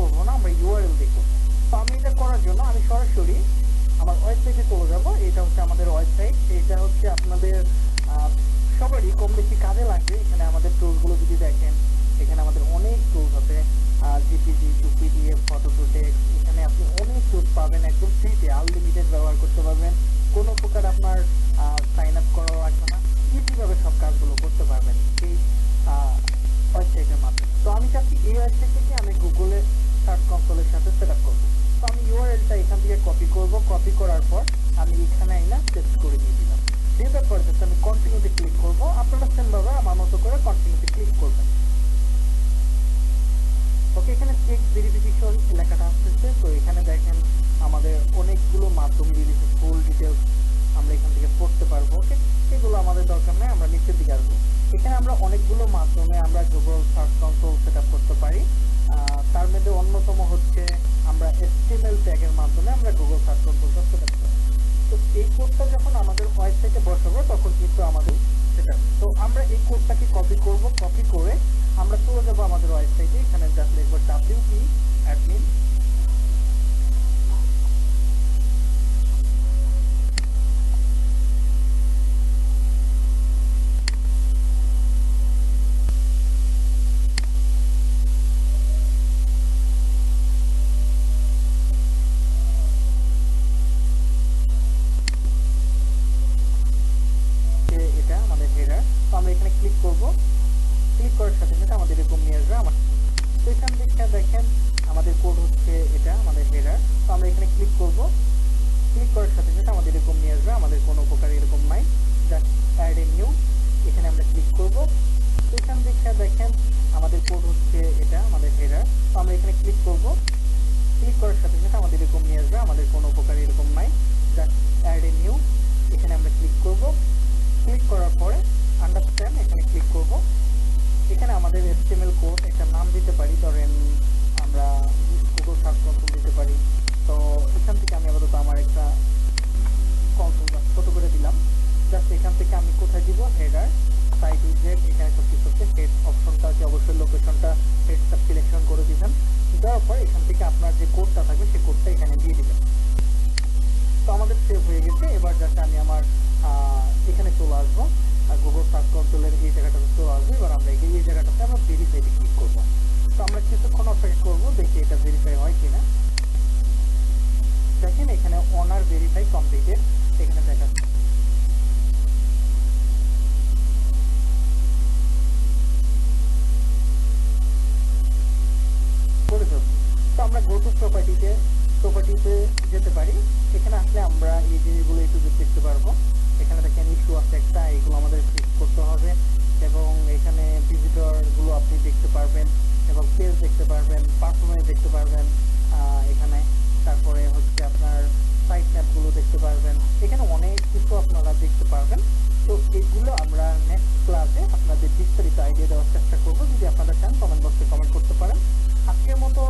করব না, আমরা ইউআরএল দিয়ে করব তো আমি এটা করার জন্য আমি সরাসরি আমার ওয়েবসাইটে চলে যাব। এটা হচ্ছে আমাদের ওয়েবসাইট এটা হচ্ছে আপনাদের সবারই কম বেশি কাজে লাগবে। এখানে আমাদের টুলগুলো যদি দেখেন, এখানে আমাদের অনেক টুলস আছে। JPG to PDF photo to copy করার পর আমি এখানে আইনা পেস্ট করে দিয়ে দিলাম। দেওয়ার পর just আমি কন্টিনিউতে ক্লিক করব, আপনারা সেমভাবে আমার মতো করে কন্টিনিউতে ক্লিক করবেন। ওকে এখানে চেক ভেরিফিকেশন লেখাটা আসতেছে। তো এখানে দেখেন আমাদের অনেকগুলো মাধ্যম দিয়ে দিচ্ছে ফুল ডিটেলস আমরা এখান থেকে পড়তে পারব। ওকে এগুলো আমাদের দরকার নেই, আমরা নিচের দিকে আসব। এখানে আমরা অনেকগুলো মাধ্যমে আমরা গুগল সার্চ কনসোল সেট করতে পারি। তার মধ্যে অন্যতম হচ্ছে আমরা এসটিএমএল ট্যাগের মাধ্যমে আমরা গুগল সার্চ আমাদের ওয়েবসাইটে বসাবো, তখন কিন্তু আমাদের সেটা তো আমরা এই কোডটাকে কপি করব কপি করে আমরা চলে যাব আমাদের ওয়েবসাইটে এখানে জাস্ট লিখব ডাব্লিউ পি অ্যাডমিন হেডার তো আমরা এখানে ক্লিক করব। ক্লিক করার সাথে সাথে আমাদের এরকম নিয়ে আসবে আমার। তো এখান থেকে দেখেন, আমাদের কোড হচ্ছে এটা, আমাদের হেডার তো আমরা এখানে ক্লিক করব। ক্লিক করার সাথে সাথে আমাদের এরকম নিয়ে আসবে, আমাদের কোনো প্রকার এরকম নাই। জাস্ট অ্যাড এ নিউ এখানে আমরা ক্লিক করব। তো এখান থেকে দেখেন, আমাদের কোড হচ্ছে এটা, আমাদের হেডার তো আমরা এখানে ক্লিক করব। ক্লিক করার সাথে সাথে আমাদের এরকম নিয়ে আসবে, আমাদের কোড একটা নাম দিতে পারি, ধরেন আমরা গুগল সার্চ কনসোল দিতে পারি। তো এখান থেকে আমি আপাতত আমার একটা কনসোল ফটো করে দিলাম। জাস্ট এখান থেকে আমি কোথায় দিব? হেডার সাইড উইজেট এখানে সব কিছু হচ্ছে হেড অপশনটা আছে, অবশ্যই লোকেশনটা হেডটা সিলেকশন করে দিবেন। দেওয়ার পর এখান থেকে আপনার যে কোডটা থাকবে সেই কোডটা এখানে দিয়ে দিবেন। তো আমাদের সেভ হয়ে গেছে। এবার জাস্ট আমি আমার এখানে চলে আসব। গুগল সার্চ কন্ট্রোলের এই চলে আসব, এবার আমরা এই জায়গাটাতে আমরা ভেরিফাইতে ক্লিক করব। তো আমরা কিছুক্ষণ অপেক্ষা করব, দেখি এটা ভেরিফাই হয় কিনা। দেখেন এখানে অনার ভেরিফাই কমপ্লিটেড এখানে তো আমরা প্রপার্টিতে প্রপার্টিতে যেতে পারি। কম্পিউটারগুলো আপনি দেখতে পারবেন এবং পেজ দেখতে পারবেন পারফরমেন্স দেখতে পারবেন এখানে। তারপরে হচ্ছে আপনার সাইট ম্যাপগুলো দেখতে পারবেন। এখানে অনেক কিছু আপনারা দেখতে পারবেন। তো এগুলো আমরা নেক্সট ক্লাসে আপনাদের বিস্তারিত আইডিয়া দেওয়ার চেষ্টা করব। যদি আপনারা চান কমেন্ট বক্সে কমেন্ট করতে পারেন। আজকের মতো